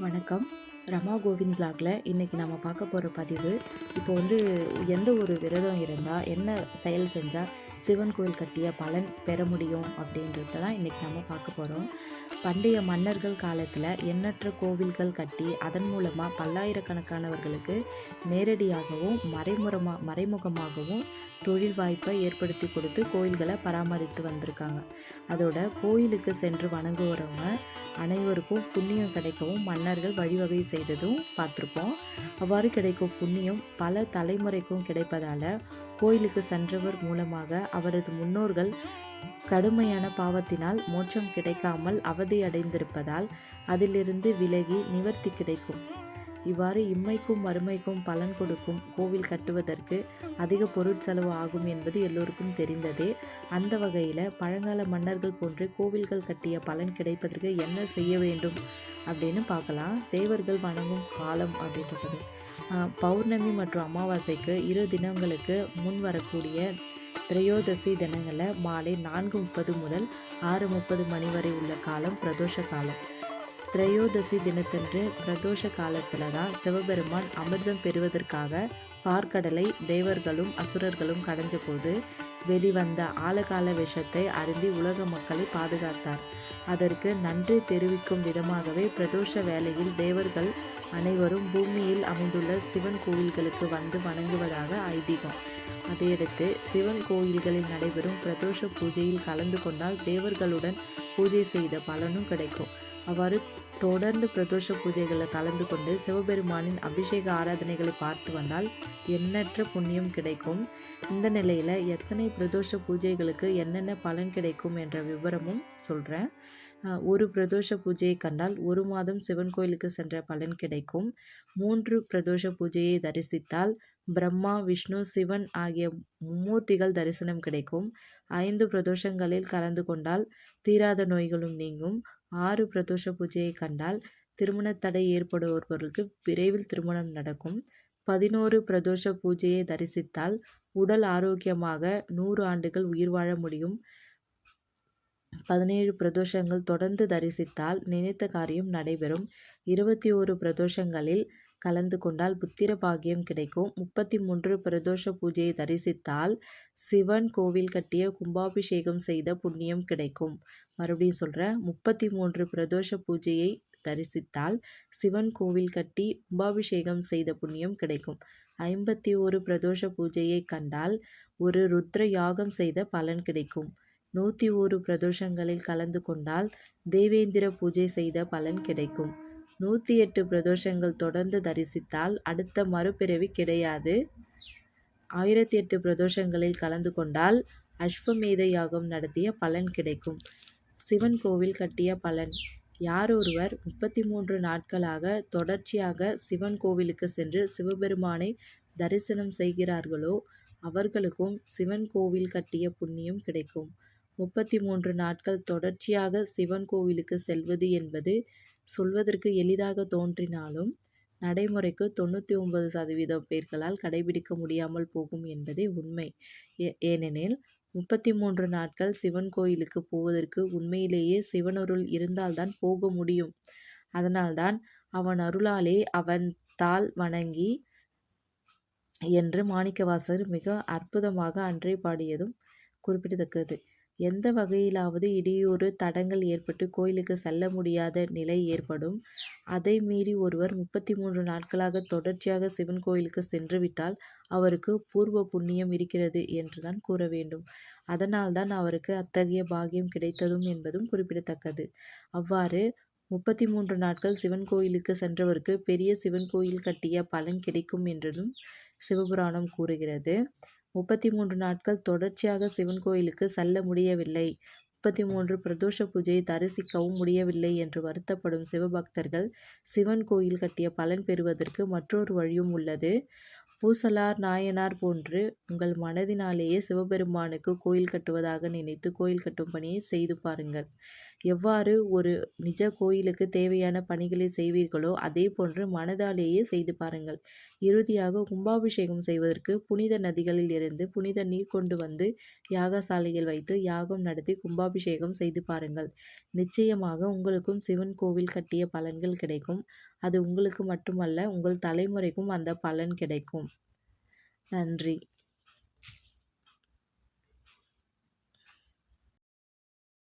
வணக்கம். ரமா கோவிந்த் பிளாக்ல இன்றைக்கி நம்ம பார்க்க போகிற பதிவு இப்போ வந்து எந்த ஒரு விரதம் இருந்தால் என்ன செயல் செஞ்சால் சிவன் கோயில் கட்டிய பலன் பெற முடியும் அப்படின்றத தான் இன்றைக்கி நம்ம பார்க்க போகிறோம் பண்டைய மன்னர்கள் காலத்தில் எண்ணற்ற கோவில்கள் கட்டி அதன் மூலமாக பல்லாயிரக்கணக்கானவர்களுக்கு நேரடியாகவும் மறைமுறமாக மறைமுகமாகவும் தொழில் வாய்ப்பை ஏற்படுத்தி கொடுத்து கோயில்களை பராமரித்து வந்திருக்காங்க. அதோட கோயிலுக்கு சென்று வணங்குறவங்க அனைவருக்கும் புண்ணியம் கிடைக்கவும் மன்னர்கள் வழிவகை செய்ததும் பார்த்துருப்போம். அவ்வாறு கிடைக்கும் புண்ணியம் பல தலைமுறைக்கும் கிடைப்பதால் கோயிலுக்கு சென்றவர் மூலமாக அவரது முன்னோர்கள் கடுமையான பாவத்தினால் மோட்சம் கிடைக்காமல் அவதியடைந்திருப்பதால் அதிலிருந்து விலகி நிவர்த்தி கிடைக்கும். இவ்வாறு இம்மைக்கும் மறுமைக்கும் பலன் கொடுக்கும் கோவில் கட்டுவதற்கு அதிக பொருட்செலவு ஆகும் என்பது எல்லோருக்கும் தெரிந்ததே. அந்த வகையில் பழங்கால மன்னர்கள் போன்று கோவில்கள் கட்டிய பலன் கிடைப்பதற்கு என்ன செய்ய வேண்டும் அப்படின்னு பார்க்கலாம். தேவர்கள் வணங்கும் காலம் அப்படின்றது பௌர்ணமி மற்றும் அமாவாசைக்கு இரு தினங்களுக்கு முன் வரக்கூடிய திரையோதசி தினங்களில் மாலை நான்கு முப்பது முதல் ஆறு முப்பது மணி வரை உள்ள காலம் பிரதோஷ காலம். திரையோதசி தினத்தன்று பிரதோஷ காலத்தில் தான் சிவபெருமான் அமிர்தம் பெறுவதற்காக பார்க்கடலை தேவர்களும் அசுரர்களும் கடைஞ்சபோது வெளிவந்த ஆழகால விஷத்தை அருந்தி உலக மக்களை பாதுகாத்தார். அதற்கு நன்றி தெரிவிக்கும் விதமாகவே பிரதோஷ வேளையில் தேவர்கள் அனைவரும் பூமியில் அமைந்துள்ள சிவன் கோவில்களுக்கு வந்து வணங்குவதாக ஐதீகம். அதையடுத்து சிவன் கோயில்களில் நடைபெறும் பிரதோஷ பூஜையில் கலந்து கொண்டால் தேவர்களுடன் பூஜை செய்த பலனும் கிடைக்கும். அவ்வாறு தொடர்ந்து பிரதோஷ பூஜைகளில் கலந்து கொண்டு சிவபெருமானின் அபிஷேக ஆராதனைகளை பார்த்து வந்தால் எண்ணற்ற புண்ணியம் கிடைக்கும். இந்த நிலையில் எத்தனை பிரதோஷ பூஜைகளுக்கு என்னென்ன பலன் கிடைக்கும் என்ற விவரமும் சொல்கிறேன் ஒரு பிரதோஷ பூஜையை கண்டால் ஒரு மாதம் சிவன் கோயிலுக்கு சென்ற பலன் கிடைக்கும். மூன்று பிரதோஷ பூஜையை தரிசித்தால் பிரம்மா விஷ்ணு சிவன் ஆகிய மும்மூர்த்திகள் தரிசனம் கிடைக்கும். ஐந்து பிரதோஷங்களில் கலந்து கொண்டால் தீராத நோய்களும் நீங்கும். ஆறு பிரதோஷ பூஜையை கண்டால் திருமண தடை ஏற்படுபவர்களுக்கு விரைவில் திருமணம் நடக்கும். பதினோரு பிரதோஷ பூஜையை தரிசித்தால் உடல் ஆரோக்கியமாக நூறு ஆண்டுகள் உயிர் வாழ முடியும். பதினேழு பிரதோஷங்கள் தொடர்ந்து தரிசித்தால் நினைத்த காரியம் நடைபெறும். இருபத்தி ஓரு பிரதோஷங்களில் கலந்து கொண்டால் புத்திர பாகியம் கிடைக்கும். முப்பத்தி மூன்று பிரதோஷ பூஜையை தரிசித்தால் சிவன் கோவில் கட்டிய கும்பாபிஷேகம் செய்த புண்ணியம் கிடைக்கும். மறுபடியும் சொல்கிறேன் முப்பத்தி மூன்று பிரதோஷ பூஜையை தரிசித்தால் சிவன் கோவில் கட்டி கும்பாபிஷேகம் செய்த புண்ணியம் கிடைக்கும். ஐம்பத்தி ஒரு பிரதோஷ பூஜையை கண்டால் ஒரு ருத்ர யாகம் செய்த பலன் கிடைக்கும். நூற்றி ஒரு பிரதோஷங்களில் கலந்து கொண்டால் தேவேந்திர பூஜை செய்த பலன் கிடைக்கும். நூற்றி எட்டு பிரதோஷங்கள் தொடர்ந்து தரிசித்தால் அடுத்த மறுபிறவி கிடையாது. ஆயிரத்தி எட்டு பிரதோஷங்களில் கலந்து கொண்டால் அஸ்வமேத யாகம் நடத்திய பலன் கிடைக்கும். சிவன் கோவில் கட்டிய பலன். யார் ஒருவர் முப்பத்தி மூன்று நாட்களாக தொடர்ச்சியாக சிவன் கோவிலுக்கு சென்று சிவபெருமானை தரிசனம் செய்கிறார்களோ அவர்களுக்கும் சிவன் கோவில் கட்டிய புண்ணியம் கிடைக்கும். முப்பத்தி மூன்று நாட்கள் தொடர்ச்சியாக சிவன் கோவிலுக்கு செல்வது என்பது சொல்வதற்கு எளிதாக தோன்றினாலும் நடைமுறைக்கு தொண்ணூற்றி ஒன்பது சதவீதம் பேர்களால் கடைபிடிக்க முடியாமல் போகும் என்பதே உண்மை. ஏ ஏனெனில் முப்பத்தி மூன்று நாட்கள் சிவன் கோயிலுக்கு போவதற்கு உண்மையிலேயே சிவனருள் இருந்தால்தான் போக முடியும். அதனால்தான் அவன் அருளாலே அவன் தாள் வணங்கி என்று மாணிக்கவாசகர் மிக அற்புதமாக அன்றே பாடியதும் குறிப்பிடத்தக்கது. எந்த வகையிலாவது இடையூறு தடங்கள் ஏற்பட்டு கோயிலுக்கு செல்ல முடியாத நிலை ஏற்படும். அதை மீறி ஒருவர் முப்பத்தி மூன்று நாட்களாக தொடர்ச்சியாக சிவன் கோயிலுக்கு சென்றுவிட்டால் அவருக்கு பூர்வ புண்ணியம் இருக்கிறது என்றுதான் கூற வேண்டும். அதனால்தான் அவருக்கு அத்தகைய பாகியம் கிடைத்ததும் என்பதும் குறிப்பிடத்தக்கது. அவ்வாறு முப்பத்தி மூன்று நாட்கள் சிவன் கோயிலுக்கு சென்றவருக்கு பெரிய சிவன் கோயில் கட்டிய பலன் கிடைக்கும் என்றும் சிவபுராணம் கூறுகிறது. முப்பத்தி மூன்று நாட்கள் தொடர்ச்சியாக சிவன் கோயிலுக்கு செல்ல முடியவில்லை. முப்பத்தி மூன்று பிரதோஷ பூஜையை தரிசிக்கவும் முடியவில்லை என்று வருத்தப்படும் சிவபக்தர்கள் சிவன் கோயில் கட்டிய பலன் பெறுவதற்கு மற்றொரு வழியும் உள்ளது. பூசலார் நாயனார் போன்று உங்கள் மனதினாலேயே சிவபெருமானுக்கு கோயில் கட்டுவதாக நினைத்து கோயில் கட்டும் பணியை செய்து பாருங்கள். எவ்வாறு ஒரு நிஜ கோயிலுக்கு தேவையான பணிகளை செய்வீர்களோ அதே போன்று மனதாலேயே செய்து பாருங்கள். இறுதியாக கும்பாபிஷேகம் செய்வதற்கு புனித நதிகளில் இருந்து புனித நீர் கொண்டு வந்து யாகசாலையில் வைத்து யாகம் நடத்தி கும்பாபிஷேகம் செய்து பாருங்கள். நிச்சயமாக உங்களுக்கும் சிவன் கோவில் கட்டிய பலன்கள் கிடைக்கும். அது உங்களுக்கு மட்டுமல்ல உங்கள் தலைமுறைக்கும் அந்த பலன் கிடைக்கும். நன்றி.